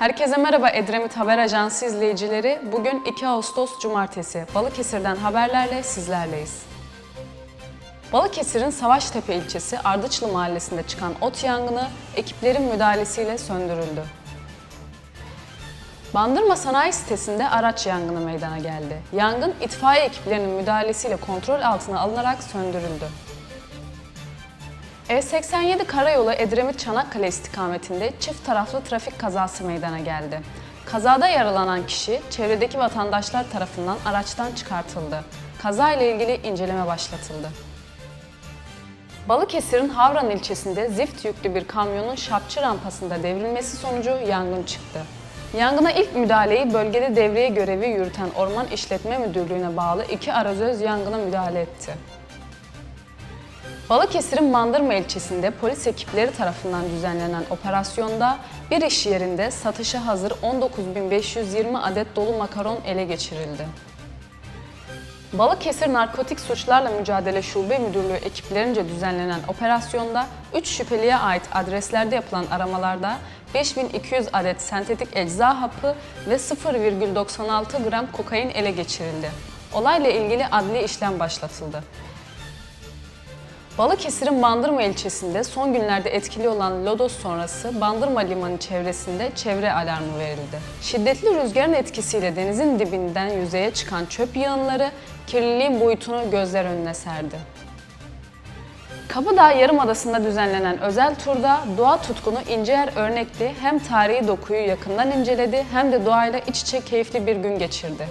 Herkese merhaba Edremit Haber Ajansı izleyicileri. Bugün 2 Ağustos Cumartesi. Balıkesir'den haberlerle sizlerleyiz. Balıkesir'in Savaştepe ilçesi Ardıçlı mahallesinde çıkan ot yangını ekiplerin müdahalesiyle söndürüldü. Bandırma Sanayi Sitesi'nde araç yangını meydana geldi. Yangın itfaiye ekiplerinin müdahalesiyle kontrol altına alınarak söndürüldü. E87 Karayolu Edremit Çanakkale istikametinde çift taraflı trafik kazası meydana geldi. Kazada yaralanan kişi çevredeki vatandaşlar tarafından araçtan çıkartıldı. Kaza ile ilgili inceleme başlatıldı. Balıkesir'in Havran ilçesinde zift yüklü bir kamyonun şapçı rampasında devrilmesi sonucu yangın çıktı. Yangına ilk müdahaleyi bölgede devriye görevi yürüten Orman İşletme Müdürlüğü'ne bağlı iki arazöz yangına müdahale etti. Balıkesir'in Bandırma ilçesinde polis ekipleri tarafından düzenlenen operasyonda bir iş yerinde satışa hazır 19.520 adet dolu makaron ele geçirildi. Balıkesir Narkotik Suçlarla Mücadele Şube Müdürlüğü ekiplerince düzenlenen operasyonda 3 şüpheliye ait adreslerde yapılan aramalarda 5200 adet sentetik ecza hapı ve 0,96 gram kokain ele geçirildi. Olayla ilgili adli işlem başlatıldı. Balıkesir'in Bandırma ilçesinde son günlerde etkili olan lodos sonrası Bandırma Limanı çevresinde çevre alarmı verildi. Şiddetli rüzgarın etkisiyle denizin dibinden yüzeye çıkan çöp yığınları kirliliğin boyutunu gözler önüne serdi. Kabadağ Yarımadası'nda düzenlenen özel turda doğa tutkunu İnceer Örnekli hem tarihi dokuyu yakından inceledi hem de doğayla iç içe keyifli bir gün geçirdi.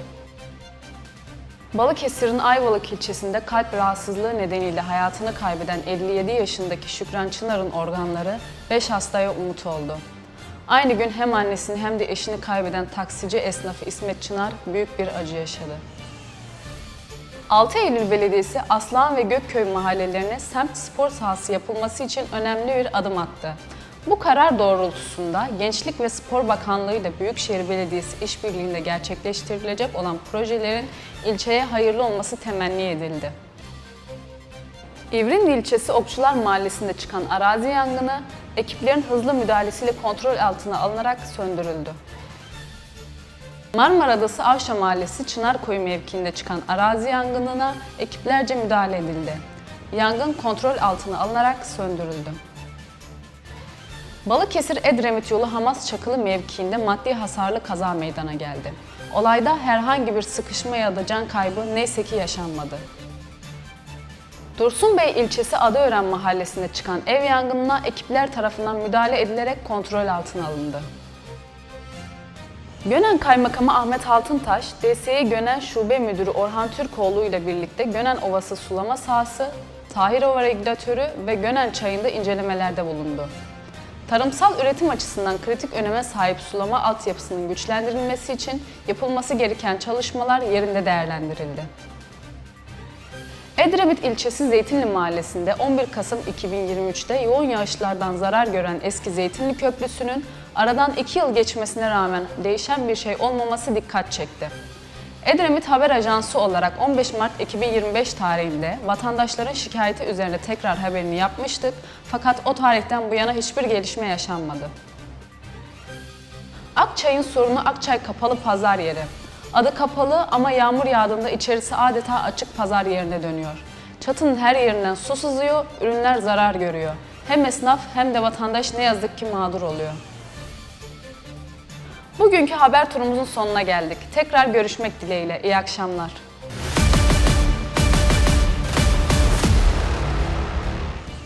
Balıkesir'in Ayvalık ilçesinde kalp rahatsızlığı nedeniyle hayatını kaybeden 57 yaşındaki Şükran Çınar'ın organları 5 hastaya umut oldu. Aynı gün hem annesini hem de eşini kaybeden taksici esnafı İsmet Çınar büyük bir acı yaşadı. 6 Eylül Belediyesi Aslan ve Gökköy mahallelerine semt spor sahası yapılması için önemli bir adım attı. Bu karar doğrultusunda Gençlik ve Spor Bakanlığı ile Büyükşehir Belediyesi işbirliğinde gerçekleştirilecek olan projelerin ilçeye hayırlı olması temenni edildi. İvrindi ilçesi Okçular Mahallesi'nde çıkan arazi yangını ekiplerin hızlı müdahalesiyle kontrol altına alınarak söndürüldü. Marmara Adası Avşa Mahallesi Çınarkoyu mevkiinde çıkan arazi yangınına ekiplerce müdahale edildi. Yangın kontrol altına alınarak söndürüldü. Balıkesir Edremit yolu Hamas Çakılı mevkiinde maddi hasarlı kaza meydana geldi. Olayda herhangi bir sıkışma ya da can kaybı neyse ki yaşanmadı. Dursunbey ilçesi Adaören mahallesinde çıkan ev yangınına ekipler tarafından müdahale edilerek kontrol altına alındı. Gönen Kaymakamı Ahmet Altıntaş, DSİ Gönen Şube Müdürü Orhan Türkoğlu ile birlikte Gönen Ovası sulama sahası, Tahirova regülatörü ve Gönen çayında incelemelerde bulundu. Tarımsal üretim açısından kritik öneme sahip sulama altyapısının güçlendirilmesi için yapılması gereken çalışmalar yerinde değerlendirildi. Edremit ilçesi Zeytinli mahallesinde 11 Kasım 2023'te yoğun yağışlardan zarar gören eski Zeytinli Köprüsü'nün aradan 2 yıl geçmesine rağmen değişen bir şey olmaması dikkat çekti. Edremit Haber Ajansı olarak 15 Mart 2025 tarihinde vatandaşların şikayeti üzerine tekrar haberini yapmıştık fakat o tarihten bu yana hiçbir gelişme yaşanmadı. Akçay'ın sorunu Akçay Kapalı Pazar Yeri. Adı kapalı ama yağmur yağdığında içerisi adeta açık pazar yerine dönüyor. Çatının her yerinden su sızıyor, ürünler zarar görüyor. Hem esnaf hem de vatandaş ne yazık ki mağdur oluyor. Bugünkü haber turumuzun sonuna geldik. Tekrar görüşmek dileğiyle. İyi akşamlar.